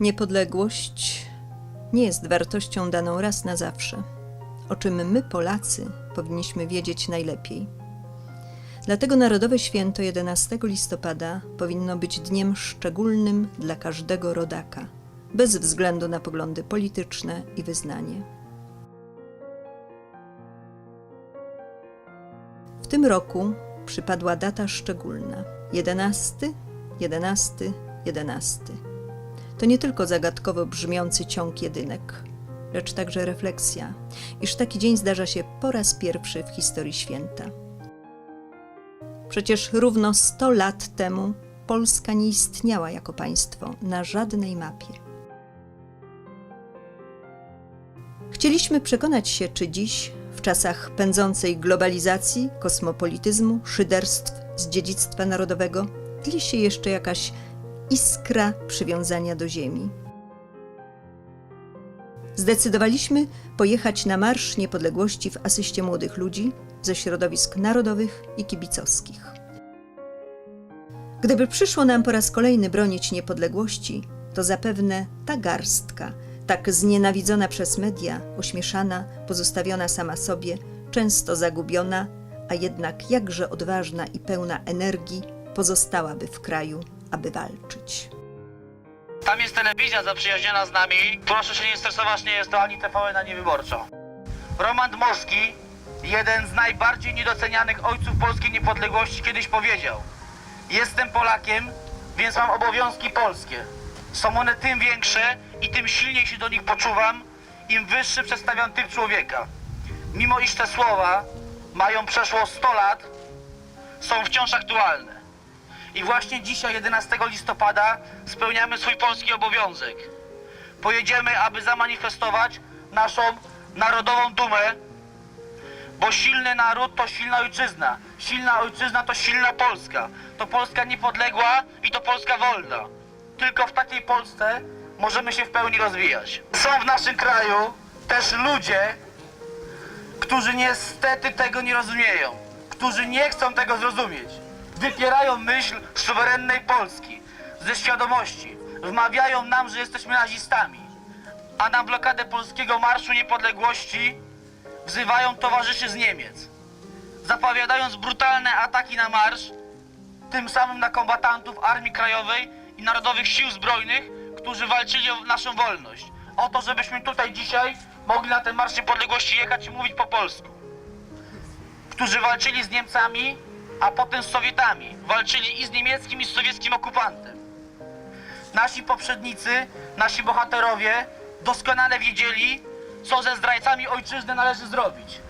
Niepodległość nie jest wartością daną raz na zawsze, o czym my, Polacy, powinniśmy wiedzieć najlepiej. Dlatego Narodowe Święto 11 listopada powinno być dniem szczególnym dla każdego rodaka, bez względu na poglądy polityczne i wyznanie. W tym roku przypadła data szczególna 11, 11, 11. To nie tylko zagadkowo brzmiący ciąg jedynek, lecz także refleksja, iż taki dzień zdarza się po raz pierwszy w historii święta. Przecież równo 100 lat temu Polska nie istniała jako państwo na żadnej mapie. Chcieliśmy przekonać się, czy dziś, w czasach pędzącej globalizacji, kosmopolityzmu, szyderstw z dziedzictwa narodowego, tli się jeszcze jakaś iskra przywiązania do ziemi. Zdecydowaliśmy pojechać na Marsz Niepodległości w asyście młodych ludzi ze środowisk narodowych i kibicowskich. Gdyby przyszło nam po raz kolejny bronić niepodległości, to zapewne ta garstka, tak znienawidzona przez media, ośmieszana, pozostawiona sama sobie, często zagubiona, a jednak jakże odważna i pełna energii, pozostałaby w kraju, aby walczyć. Tam jest telewizja zaprzyjaźniona z nami. Proszę się nie stresować, nie jest to ani TVN, ani wyborczo. Roman Dmowski, jeden z najbardziej niedocenianych ojców polskiej niepodległości, kiedyś powiedział: Jestem Polakiem, więc mam obowiązki polskie. Są one tym większe i tym silniej się do nich poczuwam, im wyższy przedstawiam typ człowieka. Mimo iż te słowa mają przeszło 100 lat, są wciąż aktualne. I właśnie dzisiaj, 11 listopada, spełniamy swój polski obowiązek. Pojedziemy, aby zamanifestować naszą narodową dumę, bo silny naród to silna ojczyzna. Silna ojczyzna to silna Polska. To Polska niepodległa i to Polska wolna. Tylko w takiej Polsce możemy się w pełni rozwijać. Są w naszym kraju też ludzie, którzy niestety tego nie rozumieją, którzy nie chcą tego zrozumieć. Wypierają myśl suwerennej Polski ze świadomości. Wmawiają nam, że jesteśmy nazistami, a na blokadę polskiego Marszu Niepodległości wzywają towarzyszy z Niemiec, zapowiadając brutalne ataki na marsz, tym samym na kombatantów Armii Krajowej i Narodowych Sił Zbrojnych, którzy walczyli o naszą wolność. O to, żebyśmy tutaj dzisiaj mogli na ten Marsz Niepodległości jechać i mówić po polsku. Którzy walczyli z Niemcami, a potem z Sowietami. Walczyli i z niemieckim, i z sowieckim okupantem. Nasi poprzednicy, nasi bohaterowie doskonale wiedzieli, co ze zdrajcami ojczyzny należy zrobić.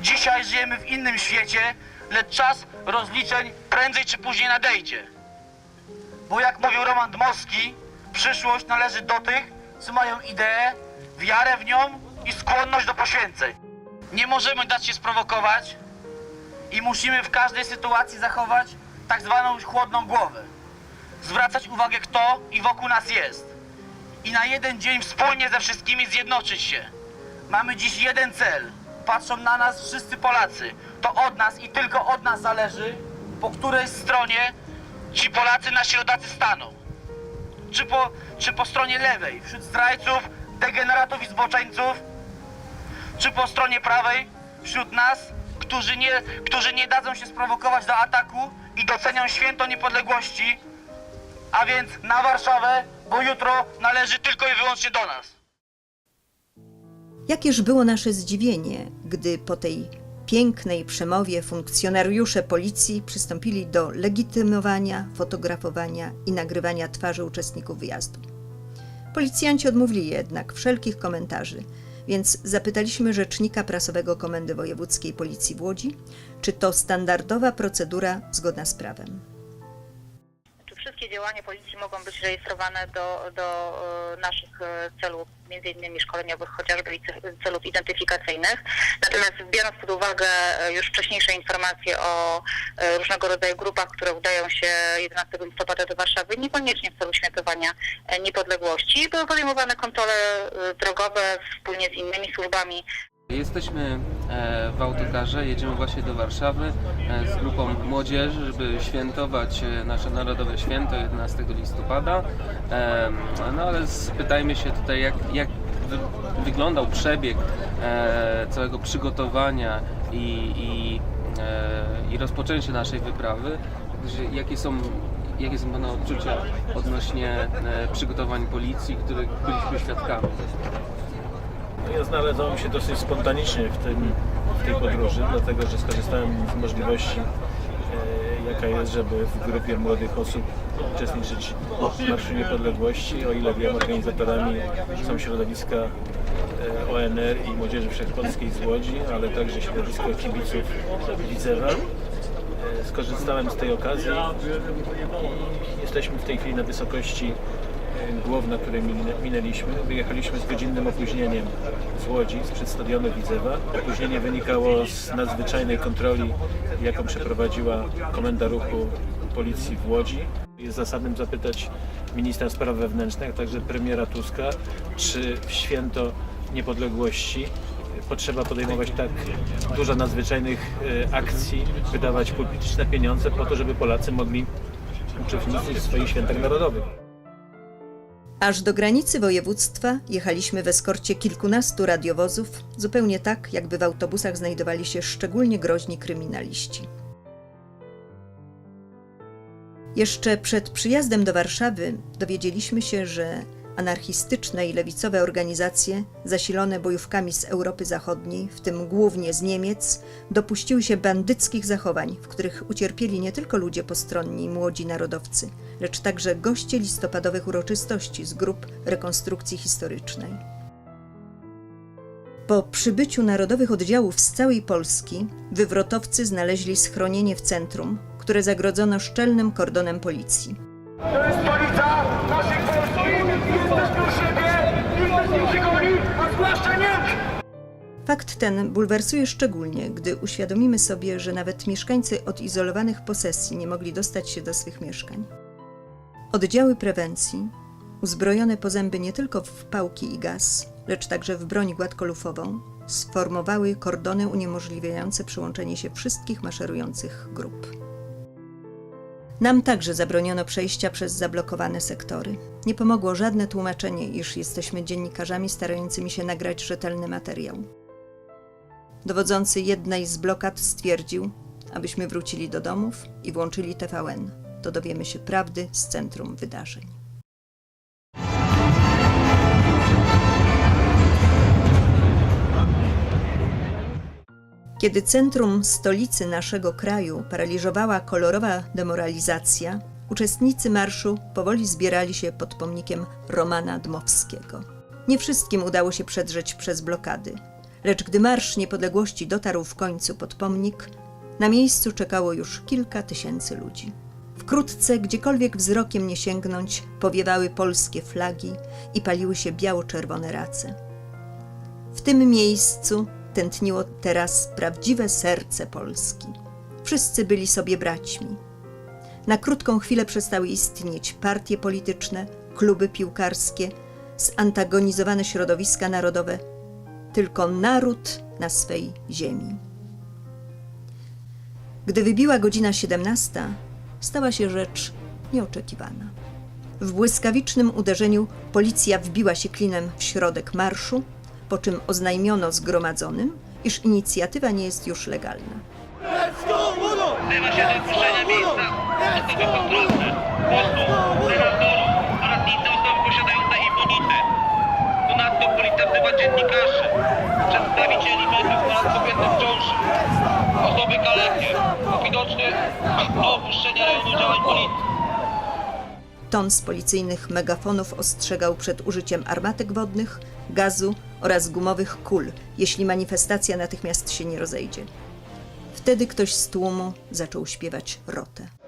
Dzisiaj żyjemy w innym świecie, lecz czas rozliczeń prędzej czy później nadejdzie. Bo jak mówił Roman Dmowski, przyszłość należy do tych, co mają ideę, wiarę w nią i skłonność do poświęceń. Nie możemy dać się sprowokować i musimy w każdej sytuacji zachować tak zwaną chłodną głowę. Zwracać uwagę kto i wokół nas jest. I na jeden dzień wspólnie ze wszystkimi zjednoczyć się. Mamy dziś jeden cel. Patrzą na nas wszyscy Polacy. To od nas i tylko od nas zależy, po której stronie ci Polacy, nasi rodacy staną. Czy po, czy po stronie lewej, wśród zdrajców, degeneratów i zboczeńców, czy po stronie prawej, wśród nas, którzy nie, którzy nie dadzą się sprowokować do ataku i docenią święto niepodległości, a więc na Warszawę, bo jutro należy tylko i wyłącznie do nas. Jakież było nasze zdziwienie, gdy po tej pięknej przemowie funkcjonariusze policji przystąpili do legitymowania, fotografowania i nagrywania twarzy uczestników wyjazdu. Policjanci odmówili jednak wszelkich komentarzy, więc zapytaliśmy rzecznika prasowego Komendy Wojewódzkiej Policji w Łodzi, czy to standardowa procedura zgodna z prawem. Wszystkie działania policji mogą być rejestrowane do, do e, naszych e, celów, między innymi szkoleniowych, chociażby celów identyfikacyjnych. Natomiast biorąc pod uwagę e, już wcześniejsze informacje o różnego rodzaju grupach, które udają się 11 listopada do Warszawy, niekoniecznie w celu świętowania niepodległości, były podejmowane kontrole drogowe wspólnie z innymi służbami Jesteśmy w autokarze, jedziemy właśnie do Warszawy e, z grupą młodzieży, żeby świętować e, nasze narodowe święto 11 listopada. E, No ale spytajmy się tutaj, jak, jak wy, wyglądał przebieg e, całego przygotowania i, i, e, i rozpoczęcie naszej wyprawy. Jakie są, jakie są Pana odczucia odnośnie e, przygotowań policji, których byliśmy świadkami? Ja znalazłem się dosyć spontanicznie w, tym, w tej podróży, dlatego że skorzystałem z możliwości, e, jaka jest, żeby w grupie młodych osób uczestniczyć w Marszu Niepodległości. O ile wiem, organizatorami są środowiska e, ONR i Młodzieży Wszechpolskiej z Łodzi, ale także środowisko kibiców Widzewa. E, Skorzystałem z tej okazji jesteśmy w tej chwili na wysokości e, Głowna, której minę- minęliśmy. Wyjechaliśmy z godzinnym opóźnieniem z Łodzi, z przedstadionu Widzewa. Opóźnienie wynikało z nadzwyczajnej kontroli, jaką przeprowadziła Komenda Ruchu Policji w Łodzi. Jest zasadnym zapytać ministra spraw wewnętrznych, a także premiera Tuska, czy w święto niepodległości potrzeba podejmować tak dużo nadzwyczajnych e, akcji, wydawać publiczne pieniądze po to, żeby Polacy mogli uczestniczyć w swoich świętach narodowych. Aż do granicy województwa jechaliśmy w eskorcie kilkunastu radiowozów, zupełnie tak, jakby w autobusach znajdowali się szczególnie groźni kryminaliści. Jeszcze przed przyjazdem do Warszawy dowiedzieliśmy się, że anarchistyczne i lewicowe organizacje, zasilone bojówkami z Europy Zachodniej, w tym głównie z Niemiec, dopuściły się bandyckich zachowań, w których ucierpieli nie tylko ludzie postronni i młodzi narodowcy, lecz także goście listopadowych uroczystości z grup rekonstrukcji historycznej. Po przybyciu narodowych oddziałów z całej Polski, wywrotowcy znaleźli schronienie w centrum, które zagrodzono szczelnym kordonem policji. To jest stolica naszej Polski. Jesteśmy u siebie, nikt nas nie goni, a zwłaszcza Niemcy. Fakt ten bulwersuje szczególnie, gdy uświadomimy sobie, że nawet mieszkańcy odizolowanych posesji nie mogli dostać się do swych mieszkań. Oddziały prewencji, uzbrojone po zęby nie tylko w pałki i gaz, lecz także w broń gładkolufową, sformowały kordony uniemożliwiające przyłączenie się wszystkich maszerujących grup. Nam także zabroniono przejścia przez zablokowane sektory. Nie pomogło żadne tłumaczenie, iż jesteśmy dziennikarzami starającymi się nagrać rzetelny materiał. Dowodzący jednej z blokad stwierdził, abyśmy wrócili do domów i włączyli TVN. To dowiemy się prawdy z centrum wydarzeń. Kiedy centrum stolicy naszego kraju paraliżowała kolorowa demoralizacja, uczestnicy marszu powoli zbierali się pod pomnikiem Romana Dmowskiego. Nie wszystkim udało się przedrzeć przez blokady, lecz gdy Marsz Niepodległości dotarł w końcu pod pomnik, na miejscu czekało już kilka tysięcy ludzi. Wkrótce, gdziekolwiek wzrokiem nie sięgnąć, powiewały polskie flagi i paliły się biało-czerwone race. W tym miejscu tętniło teraz prawdziwe serce Polski. Wszyscy byli sobie braćmi. Na krótką chwilę przestały istnieć partie polityczne, kluby piłkarskie, zantagonizowane środowiska narodowe, tylko naród na swej ziemi. Gdy wybiła godzina 17, stała się rzecz nieoczekiwana. W błyskawicznym uderzeniu policja wbiła się klinem w środek marszu, po czym oznajmiono zgromadzonym, iż inicjatywa nie jest już legalna. Wzywa się do opuszczenia miejsca osoby postronne, posłów, senatorów oraz inne osoby posiadające immunitet. Ponadto policja wzywa dziennikarzy, przedstawicieli mediów oraz kobiety w ciąży, osoby kalekie, o widoczne do opuszczenia rejonu działań policji. Ton z policyjnych megafonów ostrzegał przed użyciem armatek wodnych, gazu oraz gumowych kul, jeśli manifestacja natychmiast się nie rozejdzie. Wtedy ktoś z tłumu zaczął śpiewać rotę.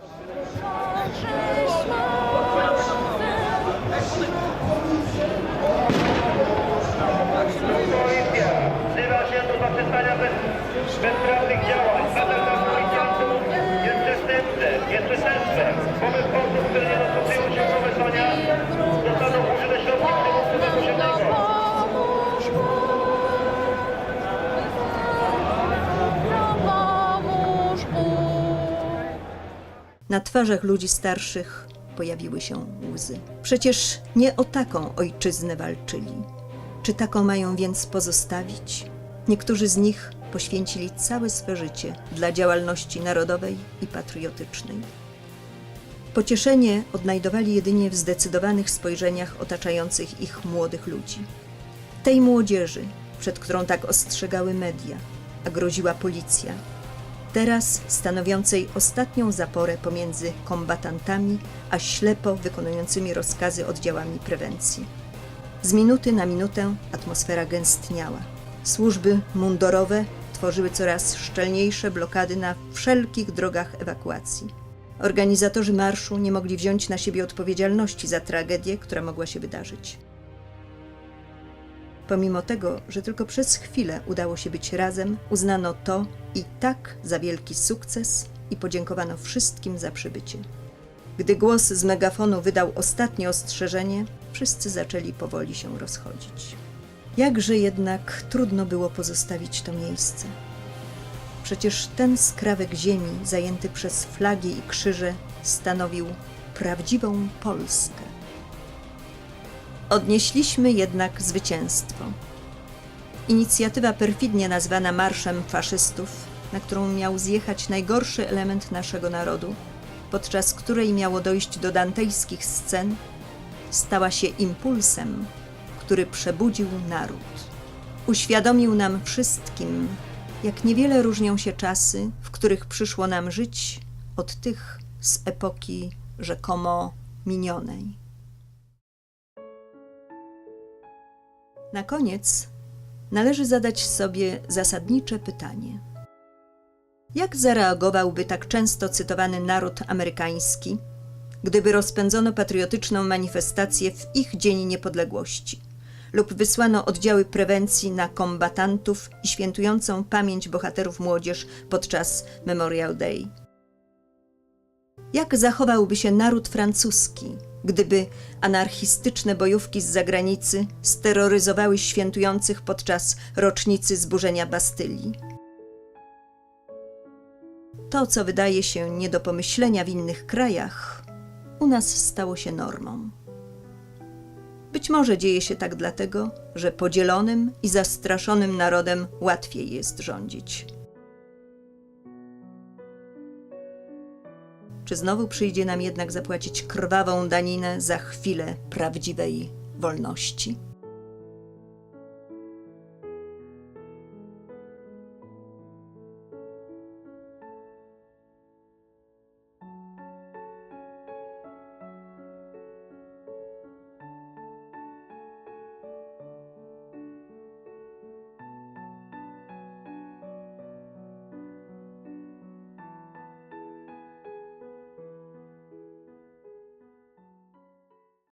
Na twarzach ludzi starszych pojawiły się łzy. Przecież nie o taką ojczyznę walczyli. Czy taką mają więc pozostawić? Niektórzy z nich poświęcili całe swe życie dla działalności narodowej i patriotycznej. Pocieszenie odnajdowali jedynie w zdecydowanych spojrzeniach otaczających ich młodych ludzi. Tej młodzieży, przed którą tak ostrzegały media, a groziła policja, teraz stanowiącej ostatnią zaporę pomiędzy kombatantami a ślepo wykonującymi rozkazy oddziałami prewencji. Z minuty na minutę atmosfera gęstniała. Służby mundurowe tworzyły coraz szczelniejsze blokady na wszelkich drogach ewakuacji. Organizatorzy marszu nie mogli wziąć na siebie odpowiedzialności za tragedię, która mogła się wydarzyć. Pomimo tego, że tylko przez chwilę udało się być razem, uznano to i tak za wielki sukces i podziękowano wszystkim za przybycie. Gdy głos z megafonu wydał ostatnie ostrzeżenie, wszyscy zaczęli powoli się rozchodzić. Jakże jednak trudno było pozostawić to miejsce. Przecież ten skrawek ziemi zajęty przez flagi i krzyże stanowił prawdziwą Polskę. Odnieśliśmy jednak zwycięstwo. Inicjatywa perfidnie nazwana Marszem Faszystów, na którą miał zjechać najgorszy element naszego narodu, podczas której miało dojść do dantejskich scen, stała się impulsem, który przebudził naród. Uświadomił nam wszystkim, jak niewiele różnią się czasy, w których przyszło nam żyć, od tych z epoki rzekomo minionej. Na koniec należy zadać sobie zasadnicze pytanie. Jak zareagowałby tak często cytowany naród amerykański, gdyby rozpędzono patriotyczną manifestację w ich Dzień Niepodległości lub wysłano oddziały prewencji na kombatantów i świętującą pamięć bohaterów młodzież podczas Memorial Day? Jak zachowałby się naród francuski, gdyby anarchistyczne bojówki z zagranicy steroryzowały świętujących podczas rocznicy zburzenia Bastylii? To, co wydaje się nie do pomyślenia w innych krajach, u nas stało się normą. Być może dzieje się tak dlatego, że podzielonym i zastraszonym narodem łatwiej jest rządzić. Czy znowu przyjdzie nam jednak zapłacić krwawą daninę za chwilę prawdziwej wolności?